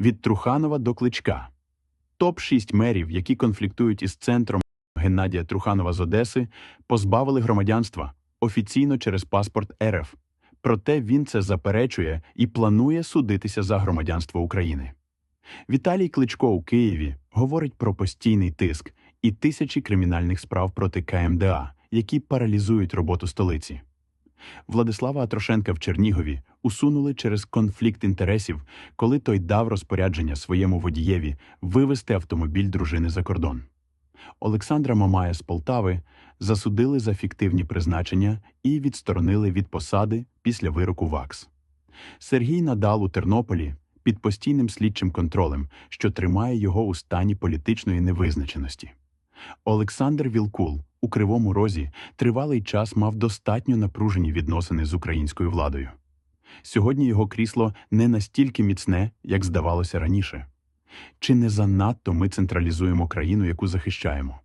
від Труханова до Кличка. Топ-6 мерів, які конфліктують із центром Геннадія Труханова з Одеси, позбавили громадянства офіційно через паспорт РФ. Проте він це заперечує і планує судитися за громадянство України. Віталій Кличко у Києві говорить про постійний тиск і тисячі кримінальних справ проти КМДА, які паралізують роботу столиці. Владислава Атрошенка в Чернігові усунули через конфлікт інтересів, коли той дав розпорядження своєму водієві вивезти автомобіль дружини за кордон. Олександра Мамая з Полтави засудили за фіктивні призначення і відсторонили від посади після вироку ВАКС. Сергій Надал у Тернополі під постійним слідчим контролем, що тримає його у стані політичної невизначеності. Олександр Вілкул у Кривому Розі тривалий час мав достатньо напружені відносини з українською владою. Сьогодні його крісло не настільки міцне, як здавалося раніше. Чи не занадто ми централізуємо країну, яку захищаємо?